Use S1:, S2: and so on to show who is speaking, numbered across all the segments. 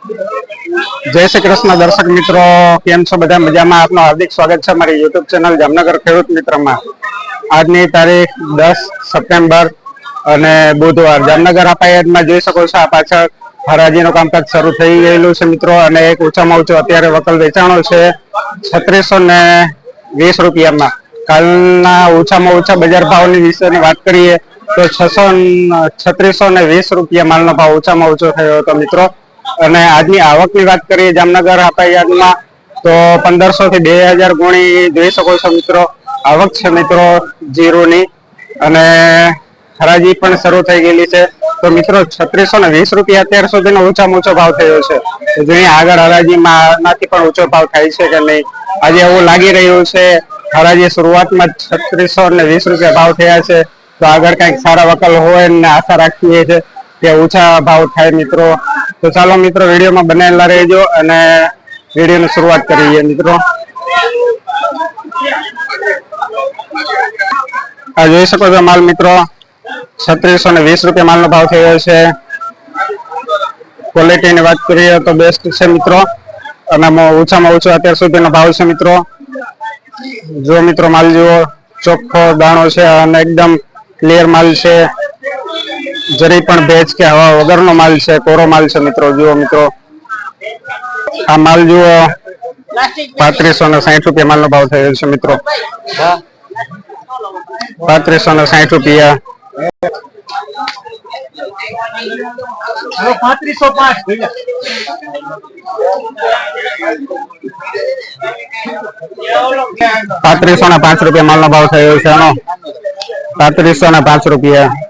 S1: જય શ્રી કૃષ્ણ દર્શક મિત્રો, કેમ છો બધા? મજામાં? આપનું હાર્દિક સ્વાગત છે મારી યુટ્યુબ ચેનલ જામનગર ખેડૂત મિત્રમાં. આજની તારીખ દસ સપ્ટેમ્બર અને બુધવાર. જામનગર અપાયતમાં જોઈ શકો છો, આ પાછળ હરાજીનું કામકાજ શરૂ થઈ ગયેલું છે મિત્રો, અને એક ઓછામાં ઓછું અત્યારે વકલ વેચાણો છે છત્રીસો ને વીસ રૂપિયામાં. કાલના ઓછામાં ઓછા બજાર ભાવની વિશેની વાત કરીએ તો છસો છત્રીસો ને વીસ રૂપિયા માલનો ભાવ ઓછામાં ઓછો થયો હતો મિત્રો. અને આજની આવકની વાત કરીએ જામનગર હાપાયાર્ડમાં તો પંદરસો થી બે હજાર ગુણી જોઈ શકો છો મિત્રો. આવક છે મિત્રો જીરોની અને હરાજી પણ શરૂ થઈ ગયેલી છે. તો મિત્રો છત્રીસો ને વીસ રૂપિયા અત્યાર સુધીનો ઓછામાં ઓછો ભાવ થયો છે. તો જોઈએ આગળ હરાજીમાં આનાથી પણ ઊંચો ભાવ થાય છે કે નહીં. આજે એવું લાગી રહ્યું છે, હરાજી શરૂઆતમાં છત્રીસો ને વીસ રૂપિયા ભાવ થયા છે. તો આગળ કંઈક સારા વકલ હોય ને આશા રાખીએ છીએ કે ઓછા ભાવ થાય મિત્રો. તો ચાલો મિત્રો, વિડીયોમાં બનેલા રહેજો અને વિડીયોની શરૂઆત કરીએ મિત્રો. આ જોઈ શકો છો માલ મિત્રો, છત્રીસો ને વીસ રૂપિયા માલનો ભાવ થયો છે. ક્વોલિટીની વાત કરીએ તો બેસ્ટ છે મિત્રો. અને ઓછામાં ઓછો અત્યાર સુધીનો ભાવ છે મિત્રો. જો મિત્રો માલ જુઓ, ચોખ્ખો દાણો છે અને એકદમ ક્લિયર માલ છે. જરી પણ ભેજ કે હવા વગરનો માલ છે કોરો માલ છે મિત્રો. જુઓ મિત્રો. આ માલ જુઓ. પાંત્રીસો ને સાહીઠ રૂપિયા માલનો ભાવ થયો છે મિત્રો. પાંત્રીસો ને સાઠ રૂપિયા.
S2: પાંત્રીસો પાંચ.
S1: પાંત્રીસો ને પાંચ રૂપિયા માલનો ભાવ થયો છે આનો. પાંત્રીસો ને પાંચ રૂપિયા.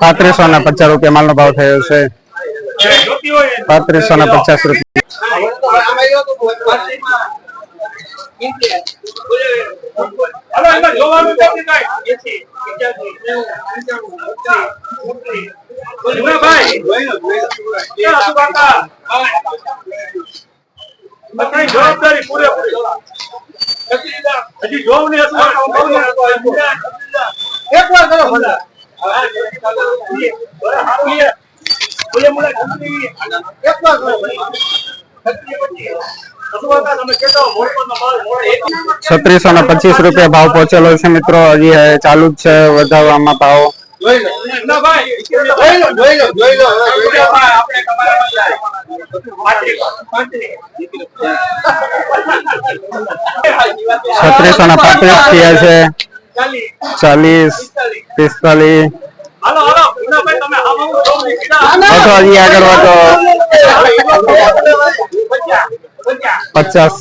S1: પાંત્રીસો ને પચાસ રૂપિયા માલનો ભાવ થયો છે. પાંત્રીસો ને પચાસ રૂપિયા.
S2: હલો એમાં જોવાનું છે કે કાંઈ? ભાઈ ક્યાં હતું કાકા? બધાની જવાબદારી પૂરેપૂરી હજી જોવું હતું. એક વાર કરો ખબર એક વાર કરો
S1: છત્રીસો ને પચીસ રૂપિયા ભાવ પહોંચેલો છે મિત્રો. હજી ચાલુ જ છે વધારવામાં ભાવ.
S2: જોઈ લો ના ભાઈ જોઈ લો જોઈ લો જોઈ લો આપણે તમારા માટે
S1: છત્રીસો ને પાંત્રીસ થયા છે ચાલીસ પિસ્તાલીસ
S2: હાલો હાલો ઉનાભાઈ તમે આવો
S1: વધો હજી આગળ વધો પચાસ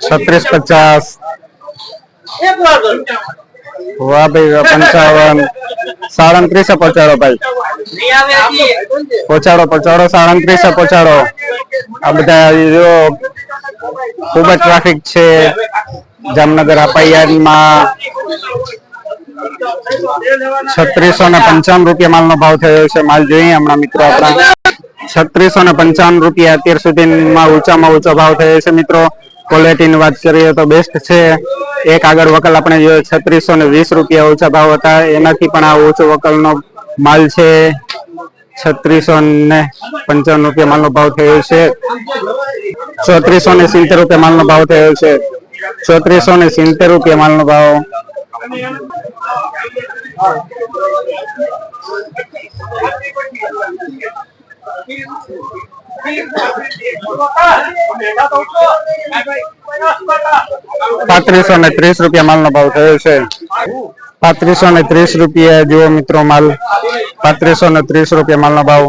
S1: છત્રીસ પચાસ
S2: એક વાર
S1: વાહ ભાઈ પંચાવન. સાડત્રીસે પહોંચાડો ભાઈ. પહોંચાડો પહોંચાડો, સાડત્રીસે પહોંચાડો. આ બધા જો ખૂબ જ ટ્રાફિક છે જામનગર અપાયારમાં. છત્રીસો ને પંચાવન રૂપિયા માલનો ભાવ થયો છે, માલ જોઈએ હમણાં મિત્રો આપણા. છત્રીસો ને પંચાવન રૂપિયા અત્યાર સુધીમાં ઊંચામાં ઊંચો ભાવ થયો છે, મિત્રો. ક્વોલિટીની વાત કરીએ તો બેસ્ટ છે. એક આગળ વકલ આપણે છત્રીસો ને વીસ રૂપિયા ઓછા ભાવ હતા, એનાથી પણ આ ઊંચો વકલનો માલ છે. છત્રીસો ને પંચાવન રૂપિયા માલનો ભાવ થયો છે. ચોત્રીસો ને સિત્તેર રૂપિયા માલનો ભાવ થયો છે. ચોત્રીસો ને સિત્તેર રૂપિયા માલનો ભાવ. પાંત્રીસો ને ત્રીસ રૂપિયા માલનો ભાવ થયો છે. પાંત્રીસો ને ત્રીસ રૂપિયા જુઓ મિત્રો માલ. પાંત્રીસો ને ત્રીસ રૂપિયા માલનો ભાવ.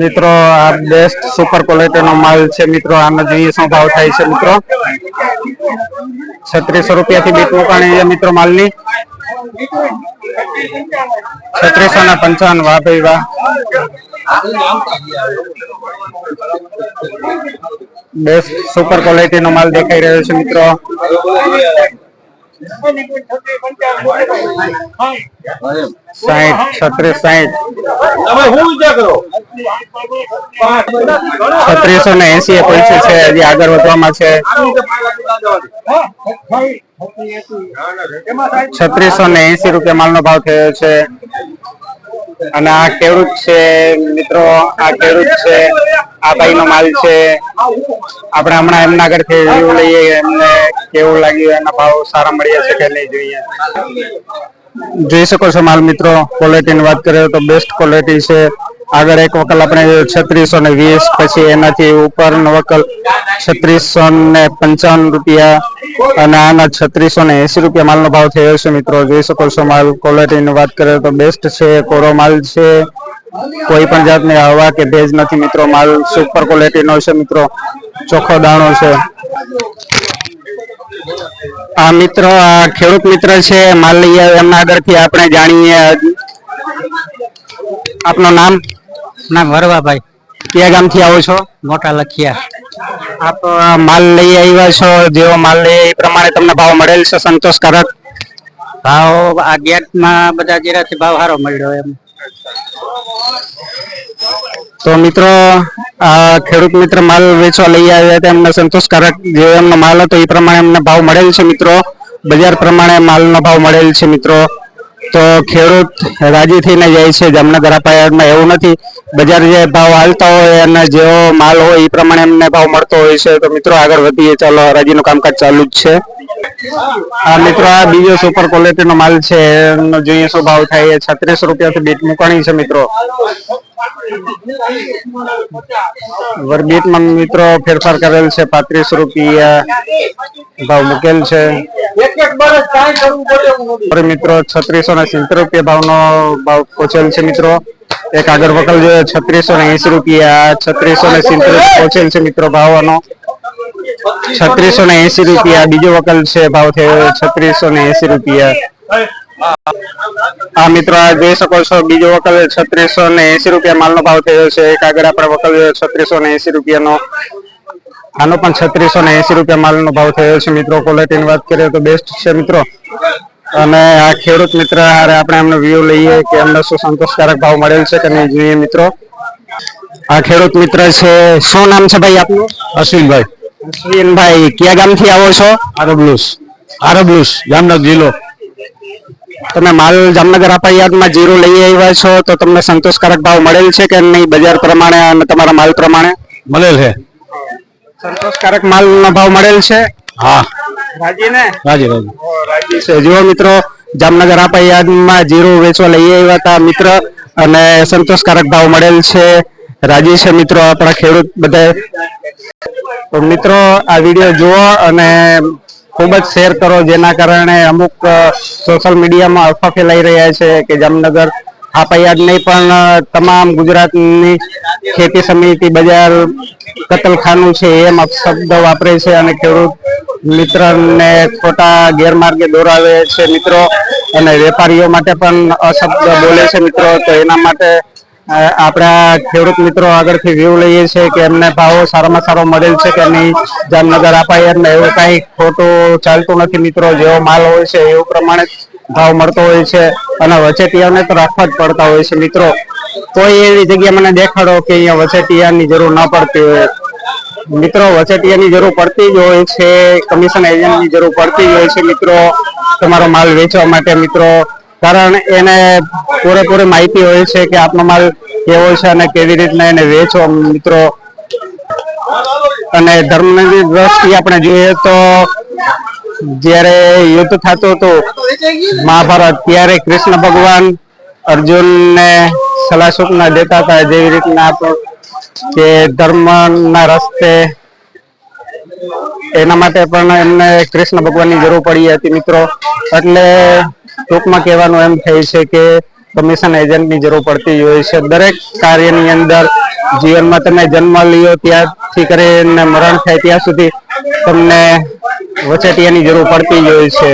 S1: મિત્રો, આ બેસ્ટ સુપર ક્વોલિટી નો માલ છે મિત્રો. આનો જોઈએ શું ભાવ થાય છે મિત્રો? છત્રીસો રૂપિયા થી બીટ મુકાણી મિત્રો માલની. છત્રીસો ને પંચાવન વાહ ભાઈ વાહ બેસ્ટ સુપર ક્વોલિટી નો માલ દેખાઈ રહ્યો છે, મિત્રો. સાઈઠ છત્રીસ સાઈઠ. છત્રીસો ને એસી પૈસે છે હજી આગળ વધવામાં છે. છત્રીસો ને એસી રૂપિયા માલનો ભાવ થયો છે. અને આ ખેડૂત છે, મિત્રો, આ ખેડૂત છે, આ ભાઈ નો માલ છે. આપણે હમણાં એમના ઘરથી રિવ્યુ લઈએ, એમને કેવું લાગ્યું, એના ભાવ સારા મળ્યા છે કે નહીં જોઈએ? જોઈ શકો છો માલ મિત્રો ક્વોલિટી ની વાત કરીએ તો બેસ્ટ ક્વોલિટી છે. આગળ એક વકલ આપણે છત્રીસો ને વીસ, પછી એનાથી ઉપર વકલ છત્રીસો ને પંચાવન રૂપિયા અને આના છત્રીસો ને એસી રૂપિયા માલનો ભાવ થયો છે મિત્રો. જોઈ શકો છો માલ ક્વોલિટીની વાત કરીએ તો બેસ્ટ છે, કોરો માલ છે. કોઈ પણ જાતની હવા કે ભેજ નથી મિત્રો, માલ સુપર ક્વોલિટીનો છે મિત્રો. ચોખ્ખો દાણો છે. આ મિત્રો, આ ખેડૂત મિત્ર છે, માલ લઈ એમના આગળથી આપણે જાણીએ. આપનું નામ?
S3: નામ વરવાભાઈ
S1: કયા ગામથી આવો છો?
S3: મોટા લખિયા.
S1: આપ માલ લઈ આવ્યા છો? જેવો માલ લઈ એ પ્રમાણે તમને ભાવ મળેલ છે? સંતોષકારક?
S3: ભાવ આ ગેટમાં બધા જેરાથી ભાવ સારો મળ્યો એમ.
S1: તો મિત્રો ખેડૂત મિત્ર માલ વેચવા લઈ આવ્યા હતા એમને સંતોષકારક જે એમનો માલ હતો એ પ્રમાણે એમને ભાવ મળેલ છે મિત્રો. બજાર પ્રમાણે માલનો ભાવ મળેલ છે મિત્રો. તો ખેડૂત રાજી થઈને જાય છે. જામનગર અપાયામાં એવું નથી બજાર જે ભાવ હાલતા હોય અને જેવો માલ હોય એ પ્રમાણે એમને ભાવ મળતો હોય છે. તો મિત્રો આગળ વધીએ. ચાલો, હરાજીનું કામકાજ ચાલુ જ છે. આ મિત્રો, આ બીજો સુપર ક્વોલિટી નો માલ છે. એનો જોઈએ શું ભાવ થાય છત્રીસ રૂપિયાથી બીટ મૂકવાની છે મિત્રો. વરબીટમાં મિત્રો ફેરફાર કરેલ છે, પાંત્રીસ રૂપિયા ભાવ મુકેલ છે. મિત્રો છત્રીસો ને સિત્તેર રૂપિયા ભાવનો ભાવ પહોંચેલ છે મિત્રો. એક આગળ વકલ જોઈએ, છત્રીસો ને એસી રૂપિયા, છત્રીસો ને સિત્તેર પહોંચેલ છે મિત્રો ભાવનો. છત્રીસો ને એસી રૂપિયા બીજો વકલ છે, ભાવ થયો છત્રીસો ને એસી રૂપિયા. આ મિત્રો આ જોઈ શકો છો. બીજો વકલ છત્રીસો ને એસી રૂપિયા માલનો ભાવ થયો છે. એક આગળ આપણે વકલ છત્રીસો ને એસી રૂપિયાનો આનો પણ છત્રીસો ને એસી રૂપિયા માલનો ભાવ થયો છે. મિત્રો ક્વોલિટી વાત કરીએ તો બેસ્ટ છે મિત્રો. અને આ ખેડૂત મિત્ર હારે આપણે એમનો વ્યૂ લઈએ કે એમને શું સંતોષકારક ભાવ મળેલ છે કે નહીં જોઈએ મિત્રો. આ ખેડૂત મિત્ર છે. શું નામ છે ભાઈ આપનું?
S4: અશ્વિનભાઈ.
S1: અશ્વિનભાઈ કયા ગામથી આવો છો?
S4: આરબલુસ. આરબલુસ જામનગર જિલ્લો.
S1: તમે માલ જામનગર અપાયાદમાં જીરું લઈ આવ્યા છો તો તમને સંતોષકારક ભાવ મળેલ છે કે નહીં બજાર પ્રમાણે અને તમારા માલ પ્રમાણે?
S4: મળેલ છે.
S1: સંતોષકારક માલનો ભાવ મળેલ છે?
S4: હા.
S1: રાજી ને
S4: રાજી રાજી
S1: છે. જુઓ મિત્રો જામનગર અપાયાદમાં જીરું વેચવા લઈ આવ્યા હતા મિત્ર અને સંતોષકારક ભાવ મળેલ છે. રાજી છે મિત્રો આપણા ખેડૂત બધા. તો મિત્રો આ વીડિયો જુઓ અને ખૂબ જ શેર કરો જેના કારણે અમુક સોશિયલ મીડિયામાં અફવા ફેલાઈ રહ્યા છે કે જામનગર હાપૈયાદ નહીં, પણ તમામ ગુજરાતની ખેતી સમિતિ, બજાર, કતલખાનું છે એમ શબ્દ વાપરે છે અને ખેડૂત મિત્રને ખોટા ગેરમાર્ગે દોરાવે છે મિત્રો. અને વેપારીઓ માટે પણ અશબ્દ બોલે છે મિત્રો. તો એના માટે આપણા ખેડૂત મિત્રો આગળથી વ્યૂ લઈએ છીએ કે એમને ભાવો સારામાં સારો મળેલ છે કે નહીં? જામનગર અપાયતને એવું કાંઈ ખોટું ચાલતું નથી મિત્રો. જેવો માલ હોય છે એવું પ્રમાણે ભાવ મળતો હોય છે અને વચેટિયાને તો રાખવા જ પડતા હોય છે મિત્રો. કોઈ એવી જગ્યા મને દેખાડો કે અહીંયા વચેટિયાની જરૂર ના પડતી હોય. મિત્રો, વચેટિયાની જરૂર પડતી જ હોય છે, કમિશન એજન્ટની જરૂર પડતી જ હોય છે મિત્રો. તમારો માલ વેચવા માટે મિત્રો કારણ એને પૂરેપૂરી માહિતી હોય છે કે આપનો માલ કેવો છે અને કેવી રીતના એને વેચો, મિત્રો. અને ધર્મની દ્રષ્ટિએ આપણે જોઈએ તો જ્યારે યુદ્ધ થતું હતું, મહાભારત, ત્યારે કૃષ્ણ ભગવાન અર્જુનને સલાહ સૂચના દેતા હતા જેવી રીતના કે ધર્મના રસ્તે એના માટે પણ એમને કૃષ્ણ ભગવાનની જરૂર પડી હતી, મિત્રો. એટલે ટૂંકમાં કહેવાનું એમ થાય છે કે કમિશન એજન્ટની જરૂર પડતી હોય છે. દરેક કાર્યની અંદર જીવનમાં તમે જન્મ લ્યો ત્યારથી કરીને મરણ થાય ત્યાં સુધી તમને વચેટિયાની જરૂર પડતી હોય છે.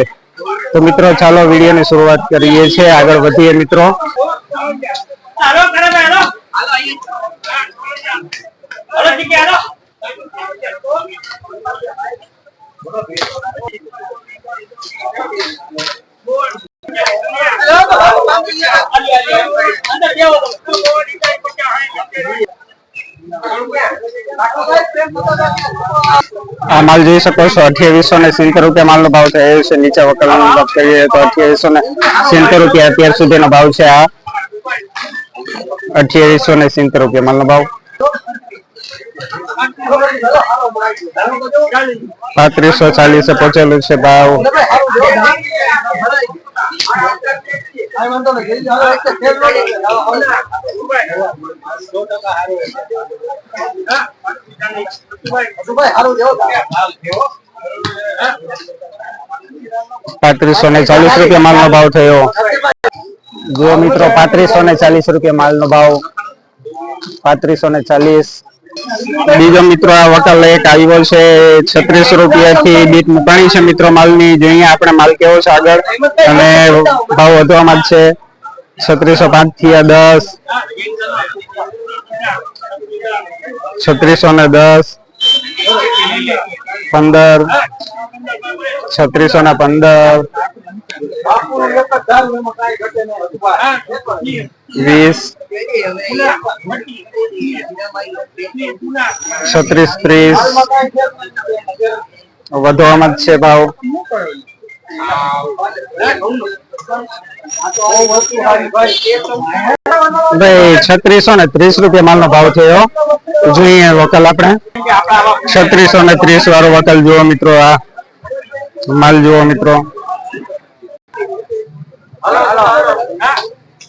S1: તો મિત્રો, ચાલો વિડીયોની શરૂઆત કરીએ છીએ. આગળ વધીએ મિત્રો. માલ જોઈ શકો છો અઠ્યાવીસો ને સિત્તેર રૂપિયા માલનો ભાવ થયો છે નીચે વકલનો ભાવ કરીએ તો અઠ્યાવીસો ને સિત્તેર રૂપિયા અત્યાર સુધીનો ભાવ છે આ. અઠ્યાવીસો ને સિત્તેર રૂપિયા માલનો ભાવ. પાંત્રીસો ચાલીસે પહોંચેલું છે ભાવ. પાંત્રીસો ને ચાલીસ રૂપિયા માલ નો ભાવ થયો. જુઓ મિત્રો પાંત્રીસો ને ચાલીસ રૂપિયા માલ નો ભાવ. પાંત્રીસો ને ચાલીસ. બીજો મિત્રો આ વકલ એક આવ્યો છે, છત્રીસો રૂપિયા થી બીટ મુકાણી છે મિત્રો માલની. જોઈએ આપણે માલ કેવો છે આગળ. અને ભાવ વધવામાં જ છે. છત્રીસો પાંચથી દસ. છત્રીસો ને દસ. પંદર. છત્રીસો ને પંદર. વીસ, છત્રીસ, ત્રીસ. વધવામાં જ છે ભાવ. ભાઈ, છત્રીસો ને ત્રીસ રૂપિયા માલનો ભાવ થયો. જોઈએ વકલ આપણે. છત્રીસો ને ત્રીસ વાળો વકલ જુઓ મિત્રો આ માલ જુઓ મિત્રો.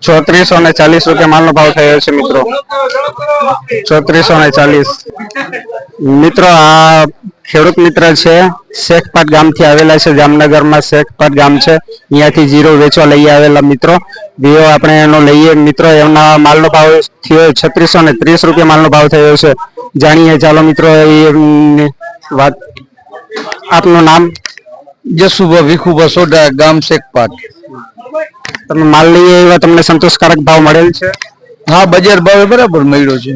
S1: ચોત્રીસો ને ચાલીસ રૂપિયા માલનો ભાવ થયો છે, મિત્રો. ચોત્રીસો ને ચાલીસ. મિત્રો, આ ખેડૂત મિત્ર છે, શેખપાટ ગામથી આવેલા છે, જામનગરમાં શેખપાટ ગામ છે. અહીંયાથી જીરો વેચવા લઈ આવેલા મિત્રો. વિવો આપણે એનો લઈએ. મિત્રો, એમના માલનો ભાવ થયો છત્રીસો ને ત્રીસ રૂપિયા માલનો ભાવ થયો છે. જાણીએ, ચાલો મિત્રો, એ વાત. આપનું નામ?
S4: જસુભા વિખુભા સોઢા, ગામ શેખપાટ.
S1: તમે માલ લઈ એવા તમને સંતોષકારક ભાવ મળેલ છે?
S4: હા બજાર ભાવે બરાબર મળ્યો છે.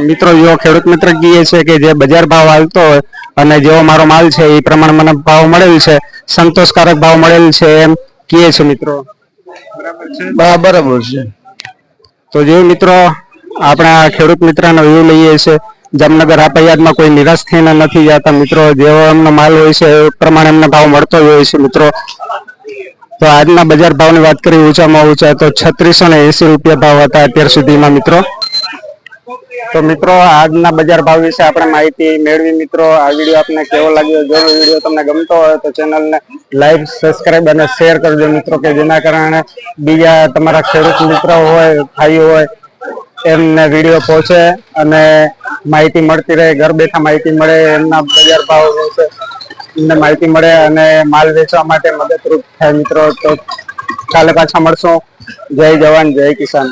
S1: મિત્રો જો ખેડૂત મિત્ર કહે છે કે જે બજાર ભાવ આવતો હોય અને જેવો મારો માલ છે એ પ્રમાણે મને ભાવ મળેલ છે સંતોષકારક ભાવ મળેલ છે એમ કહે છે મિત્રો.
S4: બરાબર છે?
S1: તો જે મિત્રો આપણા ખેડૂત મિત્રનો વ્યૂ લઈએ છે જામનગર આપાયાતમાં કોઈ નિરાશ થઈને નથી જતા મિત્રો જેવો એમનો માલ હોય છે એ પ્રમાણે એમને ભાવ મળતો જ હોય છે મિત્રો. તો આજના બજાર ભાવની વાત કરીએ, ઊંચામાં ઊંચા, તો છત્રીસો ને એસી રૂપિયા ભાવ હતા અત્યાર સુધીમાં મિત્રો. તો મિત્રો, આજના બજાર ભાવ વિશે આપણે માહિતી મેળવી. મિત્રો, આ વીડિયો આપને કેવો લાગ્યો? જો વીડિયો તમને ગમતો હોય તો ચેનલને લાઈક, સબસ્ક્રાઈબ અને શેર કરજો મિત્રો, કે જેના કારણે બીજા તમારા ખેડૂત મિત્રો હોય, ભાઈઓ હોય, એમને વીડિયો પહોંચે અને માહિતી મળતી રહે, ઘર બેઠા માહિતી મળે એમના બજાર ભાવ વિશે. અમને માહિતી મળે અને માલ વેચવા માટે મદદરૂપ થાય મિત્રો, તો કાલે પાછા મળશું. જય જવાન, જય કિસાન.